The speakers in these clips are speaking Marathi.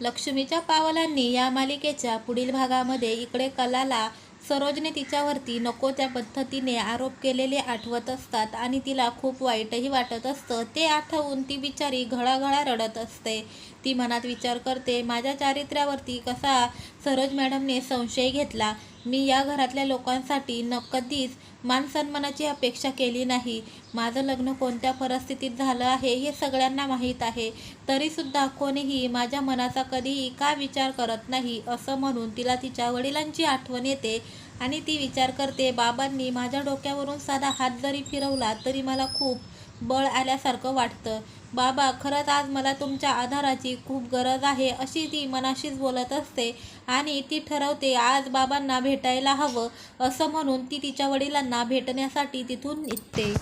लक्ष्मीच्या पावलांनी या मालिकेच्या पुढील भागामध्ये इकडे कलाला सरोजने तिच्यावरती नको त्या पद्धतीने आरोप केलेले आठवत असतात आणि तिला खूप वाईटही वाटत असतं. ते आठवून ती बिचारी घळाघळा रडत असते. ती मनात विचार करते माझ्या चारित्र्यावरती कसा सरोज मॅडमने संशय घेतला? मी या घरातल्या लोकांसाठी न कधीच मानसन्मानाची अपेक्षा केली नाही. माझं लग्न कोणत्या परिस्थितीत झालं आहे हे सगळ्यांना माहीत आहे. तरीसुद्धा कोणीही माझ्या मनाचा कधीही का विचार करत नाही असं म्हणून तिला तिच्या वडिलांची आठवण येते आणि ती विचार करते बाबांनी माझ्या डोक्यावरून साधा हात जरी फिरवला तरी मला खूप बळ आल्यासारखं वाटतं. बाबा खरंच आज मला तुमच्या आधाराची खूप गरज आहे अशी ती मनाशीच बोलत असते आणि ती ठरवते आज बाबांना भेटायला हवं असं म्हणून ती तिच्या वडिलांना भेटण्यासाठी तिथून निघते.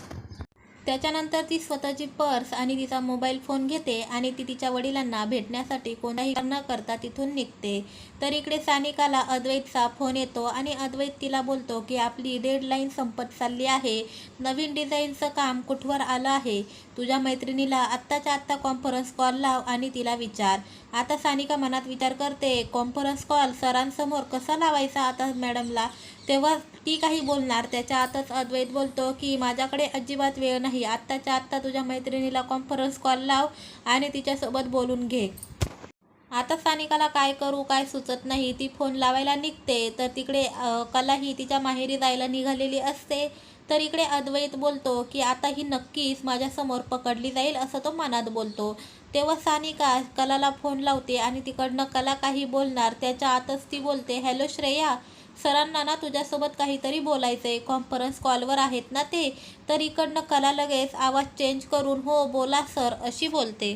त्याच्यानंतर ती स्वतःची पर्स आणि तिचा मोबाईल फोन घेते आणि ती तिच्या वडिलांना भेटण्यासाठी कोणाही न करता तिथून निघते. तर इकडे सानिकाला अद्वैतचा फोन येतो आणि अद्वैत तिला बोलतो की आपली डेडलाईन संपत चालली आहे. नवीन डिझाईनचं काम कुठवर आलं आहे? तुझ्या मैत्रिणीला आत्ताच्या आत्ता कॉन्फरन्स कॉल लाव आणि तिला विचार. आता सानिका मनात विचार करते कॉन्फरन्स कॉल सरांसमोर कसा लावायचा आता मॅडमला तेव्हा ती काही बोलणार. त्याच्या आतच अद्वैत बोलतो की माझ्याकडे अजिबात वेळ नाही. आत्ताच्या आत्ता तुझ्या मैत्रिणीला कॉन्फरन्स कॉल लाव आणि तिच्यासोबत बोलून घे. आता सानिकाला काय करू काय सुचत नाही. ती फोन लावायला निघते. तर तिकडे कला ही तिच्या माहेरी जायला निघालेली असते. तर इकडे अद्वैत बोलतो की आता ही नक्कीच माझ्यासमोर पकडली जाईल असं तो मनात बोलतो. तेव्हा सानिका कलाला फोन लावते आणि तिकडनं कला काही बोलणार. त्याच्या आतच ती बोलते हॅलो श्रेया सरांना ना तुझ्यासोबत काहीतरी बोलायचं आहे कॉन्फरन्स कॉलवर आहेत ना ते? तर इकडनं कला लगेच आवाज चेंज करून हो बोला सर अशी बोलते.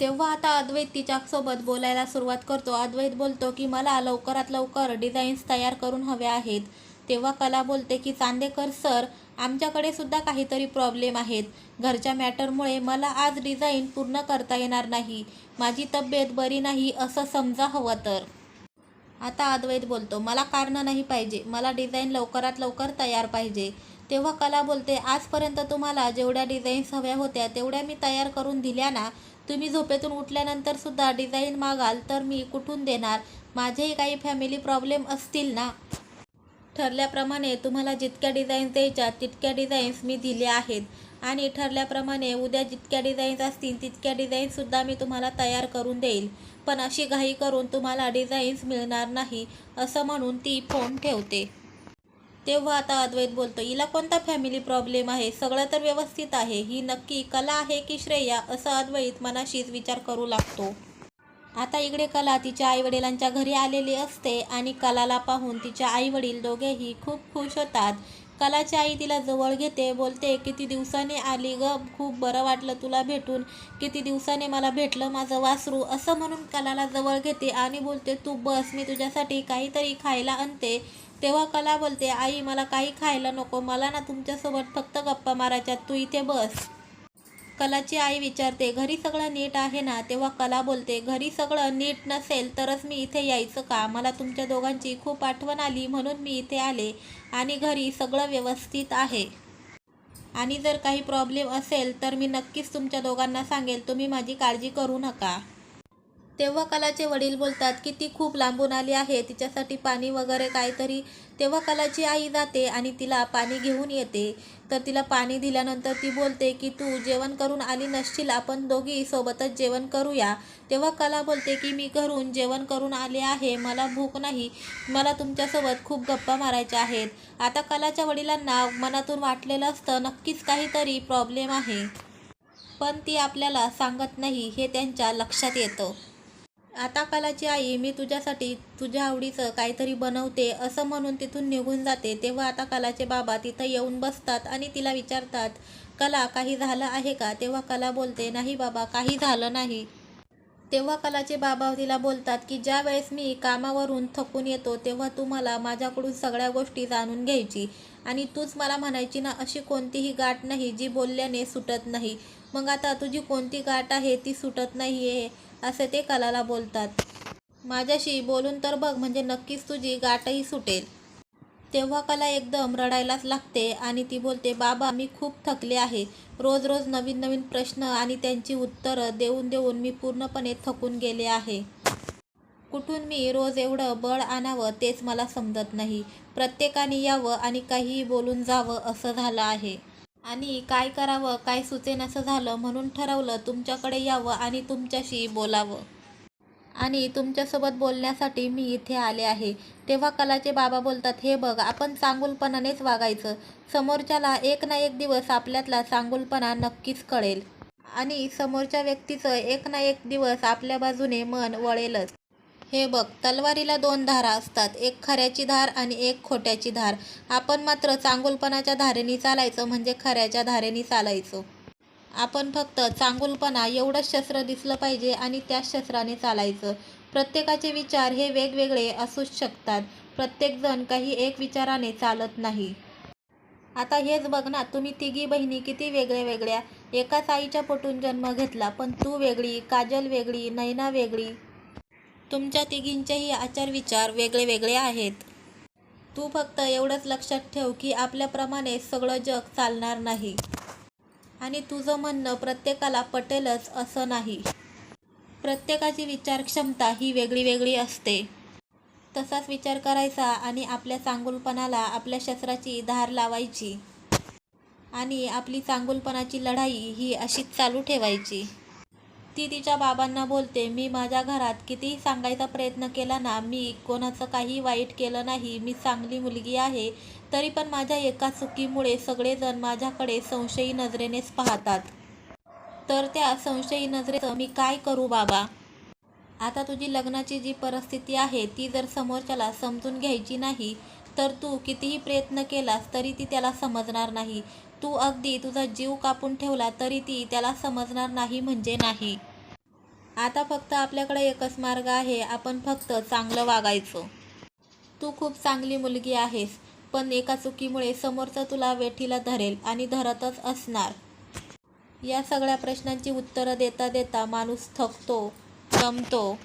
तेव्हा आता अद्वैत तिच्यासोबत बोलायला सुरुवात करतो. अद्वैत बोलतो की मला लवकरात लवकर डिझाईन्स तयार करून हव्या आहेत. तेव्हा कला बोलते की चांदेकर सर आमच्याकडे सुद्धा काहीतरी प्रॉब्लेम आहेत. घरच्या मॅटरमुळे मला आज डिझाईन पूर्ण करता येणार नाही. माझी तब्येत बरी नाही असं समजा हवं तर. आता अद्वैत बोलतो मला कारणं नाही पाहिजे. मला डिझाईन लवकरात लवकर तयार पाहिजे. तेव्हा कला बोलते आजपर्यंत तुम्हाला जेवढ्या डिझाईन्स हव्या होत्या तेवढ्या मी तयार करून दिल्या ना. तुम्ही झोपेतून उठल्यानंतर सुद्धा डिझाईन मागाल तर मी कुठून देणार? माझेही काही फॅमिली प्रॉब्लेम असतील ना? ठरल्याप्रमाणे तुम्हाला जितक्या डिझाईन्स द्यायच्या तितक्या डिझाईन्स मी दिल्या आहेत. आणि ठरल्याप्रमाणे उद्या जितक्या डिझाईन्स असतील तितक्या डिझाईन्ससुद्धा मी तुम्हाला तयार करून देईल. पण अशी घाई करून तुम्हाला डिझाईन्स मिळणार नाही असं म्हणून ती फोन ठेवते. तेव्हा आता अद्वैत बोलतो हिला कोणता फॅमिली प्रॉब्लेम आहे? सगळं तर व्यवस्थित आहे. ही नक्की कला आहे की श्रेया? असं अद्वैत मनाशीच विचार करू लागतो. आता इकडे कला तिच्या आईवडिलांच्या घरी आलेली असते आणि कलाला पाहून तिच्या आईवडील दोघेही खूप खुश होतात. कलाची आई तिला जवळ घेते बोलते किती दिवसाने आली ग? खूप बरं वाटलं तुला भेटून. किती दिवसाने मला भेटलं माझं वासरू? असं म्हणून कलाला जवळ घेते आणि बोलते तू बस मी तुझ्यासाठी काहीतरी खायला आणते. तेव्हा कला बोलते आई मला काही खायला नको. मला ना तुमच्यासोबत फक्त गप्पा मारायच्या तू इथे बस. कलाची आई विचारते घरी सगळं नीट आहे ना? तेव्हा कला बोलते घरी सगळं नीट नसेल तरच मी इथे यायचं का? मला तुमच्या दोघांची खूप आठवण आली म्हणून मी इथे आले आणि घरी सगळं व्यवस्थित आहे. आणि जर काही प्रॉब्लेम असेल तर मी नक्कीच तुमच्या दोघांना सांगेल तुम्ही माझी काळजी करू नका. तेव्हा कलाचे वडील बोलतात की ती खूप लांबून आली आहे तिच्यासाठी पाणी वगैरे काहीतरी तेव्हा कलाची आई जाते आणि तिला पाणी घेऊन येते. तर तिला पाणी दिल्यानंतर ती बोलते की तू जेवण करून आली नसशील आपण दोघी सोबतच जेवण करूया. तेव्हा कला बोलते की मी घरून जेवण करून आले आहे मला भूक नाही. मला तुमच्यासोबत खूप गप्पा मारायच्या आहेत. आता कलाच्या वडिलांना मनातून वाटलेलं असतं नक्कीच काहीतरी प्रॉब्लेम आहे. पण ती आपल्याला सांगत नाही हे त्यांच्या लक्षात येतं. आता कलाची आई मी तुझ्यासाठी तुझ्या आवडीचं काहीतरी बनवते असं म्हणून तिथून निघून जाते. तेव्हा आता कलाचे बाबा तिथं येऊन बसतात आणि तिला विचारतात कला काही झालं आहे का? तेव्हा कला बोलते नाही बाबा काही झालं नाही. तेव्हा कलाचे बाबा तिला बोलतात की ज्या वेळेस मी कामावरून थकून येतो तेव्हा तू मला माझ्याकडून सगळ्या गोष्टी जाणून घ्यायची. आणि तूच मला म्हणायची ना अशी कोणतीही गाठ नाही जी बोलल्याने सुटत नाही. मग आता तुझी कोणती गाठ आहे ती सुटत नाही आहे असे ते कलाला बोलतात. माझ्याशी बोलून तर बघ म्हणजे नक्कीच तुझी गाठही सुटेल. तेव्हा कला एकदम रडायलाच लागते आणि ती बोलते बाबा मी खूप थकले आहे. रोज रोज नवीन नवीन प्रश्न आणि त्यांची उत्तरं देऊन देऊन मी पूर्णपणे थकून गेले आहे. कुठून मी रोज एवढं बळ आणावं तेच मला समजत नाही. प्रत्येकाने यावं आणि काहीही बोलून जावं असं झालं आहे. आणि काय करावं काय सुचेनासं झालं म्हणून ठरवलं तुमच्याकडे यावं आणि तुमच्याशी बोलावं. आणि तुमच्यासोबत बोलण्यासाठी मी इथे आले आहे. तेव्हा कलाचे बाबा बोलतात हे बघ आपण चांगुलपणानेच वागायचं. समोरच्याला एक ना एक दिवस आपल्यातला चांगुलपणा नक्कीच कळेल. आणि समोरच्या व्यक्तीचं एक ना एक दिवस आपल्या बाजूने मन वळेलच. हे बघ तलवारीला दोन धारा असतात. एक खऱ्याची धार आणि एक खोट्याची धार. आपण मात्र चांगुलपणाच्या धारेने चालायचं म्हणजे खऱ्याच्या धारेने चालायचं. आपण फक्त चांगुलपणा एवढंच शस्त्र दिसलं पाहिजे आणि त्याच शस्त्राने चालायचं. प्रत्येकाचे विचार हे वेगवेगळे असूच शकतात. प्रत्येकजण काही एक विचाराने चालत नाही. आता हेच बघ ना तुम्ही तिघी बहिणी किती वेगळ्या वेगळ्या. एकाच आईच्या पोटून जन्म घेतला पण तू वेगळी काजल वेगळी नैना वेगळी. तुमच्या तिघींचेही आचार विचार वेगळे वेगळे आहेत. तू फक्त एवढंच लक्षात ठेव की आपल्याप्रमाणे सगळं जग चालणार नाही. आणि तुझं म्हणणं प्रत्येकाला पटेलच असं नाही. प्रत्येकाची विचारक्षमता ही वेगळी वेगळी असते. तसाच विचार करायचा आणि आपल्या चांगुलपणाला आपल्या शस्त्राची धार लावायची. आणि आपली चांगुलपणाची लढाई ही अशीच चालू ठेवायची. ती तिच्या बाबांना बोलते मी माझ्या घरात कितीही सांगायचा प्रयत्न केला ना मी कोणाचं काही वाईट केलं नाही मी चांगली मुलगी आहे तरी पण माझ्या एका चुकीमुळे सगळेजण माझ्याकडे संशयी नजरेनेच पाहतात. तर त्या संशयी नजरेचं मी काय करू बाबा? आता तुझी लग्नाची जी परिस्थिती आहे ती जर समोरच्याला समजून घ्यायची नाही तर तू कितीही प्रयत्न केलास तरी ती त्याला समजणार नाही. तू अगदी तुझा जीव कापून ठेवला तरी ती त्याला समजणार नाही म्हणजे नाही. आता फक्त आपल्याकडे एकच मार्ग आहे आपण फक्त चांगलं वागायचं. तू खूप चांगली मुलगी आहेस पण एका चुकीमुळे समोरचं तुला वेठीला धरेल आणि धरतच असणार. या सगळ्या प्रश्नांची उत्तरं देता देता माणूस थकतो जमतो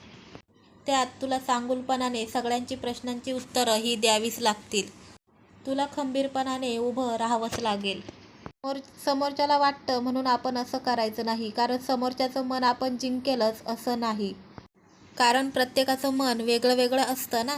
त्यात तुला चांगुलपणाने सगळ्यांची प्रश्नांची उत्तरं ही द्यावीच लागतील. तुला खंबीरपणाने उभं राहावंच लागेल. समोर समोरच्याला वाटतं म्हणून आपण असं करायचं नाही. कारण समोरच्याचं मन आपण जिंकेलच असं नाही. कारण प्रत्येकाचं मन वेगळं वेगळं असतं ना?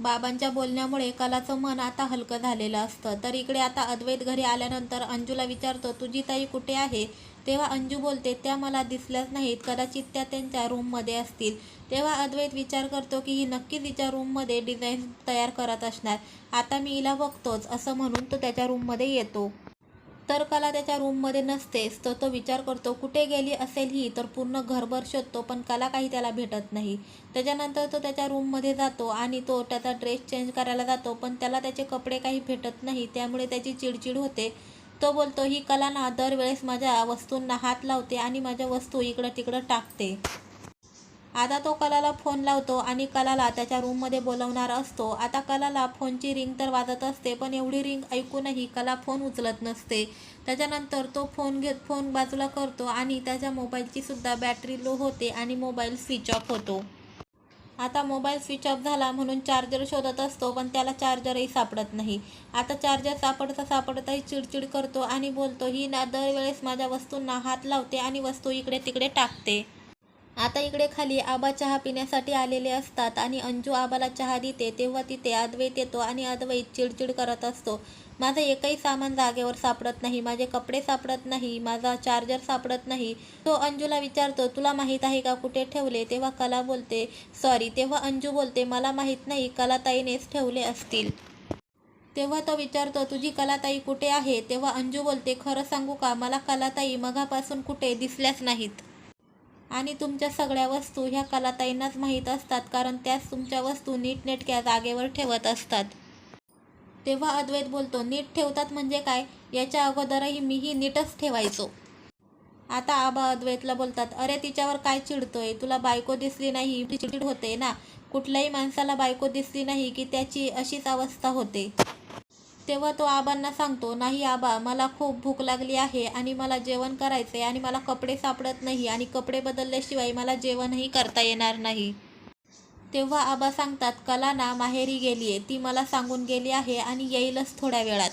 बाबांच्या बोलण्यामुळे कलाचं मन आता हलकं झालेलं असतं. तर इकडे आता अद्वैत घरी आल्यानंतर अंजूला विचारतो तुझी ताई कुठे आहे? तेव्हा अंजू बोलते त्या मला दिसल्याच नाहीत. कदाचित त्या त्यांच्या रूममध्ये असतील. तेव्हा अद्वैत विचार करतो की ही नक्कीच तिच्या रूममध्ये डिझाईन तयार करत असणार. आता मी हिला बघतोच असं म्हणून तो त्याच्या रूममध्ये येतो. तर कला त्याच्या रूममध्ये नसतेच तर तो विचार करतो कुठे गेली असेल ही? तर पूर्ण घरभर शोधतो पण कला काही त्याला भेटत नाही. त्याच्यानंतर तो त्याच्या रूममध्ये जातो आणि तो त्याचा ड्रेस चेंज करायला जातो पण त्याला त्याचे कपडे काही भेटत नाही त्यामुळे त्याची चिडचिड होते. तो बोलतो ही कला ना दरवेळेस माझ्या वस्तूंना हात लावते आणि माझ्या वस्तू इकडं तिकडं टाकते. आता तो कलाला फोन लावतो आणि कलाला त्याच्या रूममध्ये बोलवणार असतो. आता कलाला फोनची रिंग तर वाजत असते पण एवढी रिंग ऐकूनही कला फोन उचलत नसते. त्याच्यानंतर तो फोन घेत फोन बाजूला करतो आणि त्याच्या मोबाईलची सुद्धा बॅटरी लो होते आणि मोबाईल स्विच ऑफ होतो. आता मोबाईल स्विच ऑफ झाला म्हणून चार्जर शोधत असतो पण त्याला चार्जरही सापडत नाही. आता चार्जर सापडता सापडताही चिडचिड करतो आणि बोलतो ही ना दरवेळेस माझ्या वस्तूंना हात लावते आणि वस्तू इकडे तिकडे टाकते. आता इकडे खाली आबा चहा पिण्यासाठी आलेले असतात आणि अंजू आबाला चहा देते तेव्हा तिथे अद्वैत येतो आणि अद्वैत चिडचिड करत असतो. माझं एकही सामान जागेवर सापडत नाही माझे कपडे सापडत नाही माझा चार्जर सापडत नाही. तो अंजूला विचारतो तुला माहीत आहे का कुठे ठेवले? तेव्हा कला बोलते सॉरी. तेव्हा अंजू बोलते मला माहीत नाही कलाताईनेच ठेवले असतील. तेव्हा तो विचारतो तुझी कलाताई कुठे आहे? तेव्हा अंजू बोलते खरं सांगू का? मला कलाताई मघापासून कुठे दिसल्याच नाहीत. आणि तुमच्या सगळ्या वस्तू ह्या कलाताईंनाच माहीत असतात कारण त्याच तुमच्या वस्तू नीटनेटक्या जागेवर ठेवत असतात. तेव्हा अद्वैत बोलतो नीट ठेवतात म्हणजे काय? याच्या अगोदरही मीही नीटच ठेवायचो. आता आबा अद्वैतला बोलतात अरे तिच्यावर काय चिडतोय? तुला बायको दिसली नाही चिड चिडचिड होते ना? कुठल्याही माणसाला बायको दिसली नाही की त्याची अशीच अवस्था होते. तेव्हा तो आबांना सांगतो नाही आबा मला खूप भूक लागली आहे आणि मला जेवण करायचे आणि मला कपडे सापडत नाही आणि कपडे बदलल्याशिवाय मला जेवणही करता येणार नाही. तेव्हा आबा सांगतात कलाना माहेरी गेली आहे ती मला सांगून गेली आहे आणि येईलच थोड्या वेळात.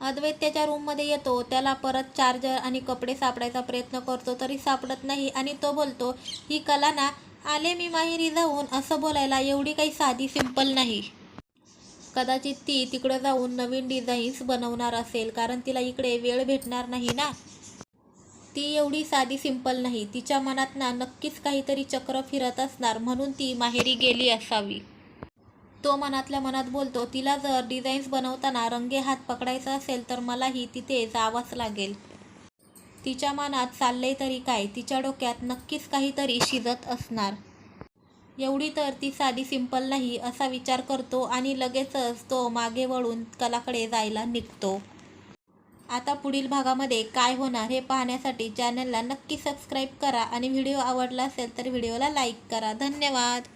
अद्वैत त्याच्या रूममध्ये येतो त्याला परत चार्जर आणि कपडे सापडायचा प्रयत्न करतो तरी सापडत नाही आणि तो बोलतो ही कलाना आले मी माहेरी जाऊन असं बोलायला एवढी काही साधी सिंपल नाही. कदाचित ती तिकडं जाऊन नवीन डिझाईन्स बनवणार असेल कारण तिला इकडे वेळ भेटणार नाही ना. ती एवढी साधी सिंपल नाही. तिच्या मनात ना नक्कीच काहीतरी चक्र फिरत असणार म्हणून ती माहेरी गेली असावी. तो मनातल्या मनात बोलतो तिला जर डिझाईन्स बनवताना रंगे हात पकडायचा असेल तर मलाही तिथे जावंच लागेल. तिच्या मनात चाललंय तरी काय तिच्या डोक्यात नक्कीच काहीतरी शिजत असणार. एवढी तर ती साधी सिंपल नाही असा विचार करतो आणि लगेचच तो मागे वळून कलाकडे जायला निघतो. आता पुढील भागामध्ये काय होणार हे पाहण्यासाठी चॅनलला नक्की सबस्क्राईब करा आणि व्हिडिओ आवडला असेल तर व्हिडिओला लाईक करा. धन्यवाद!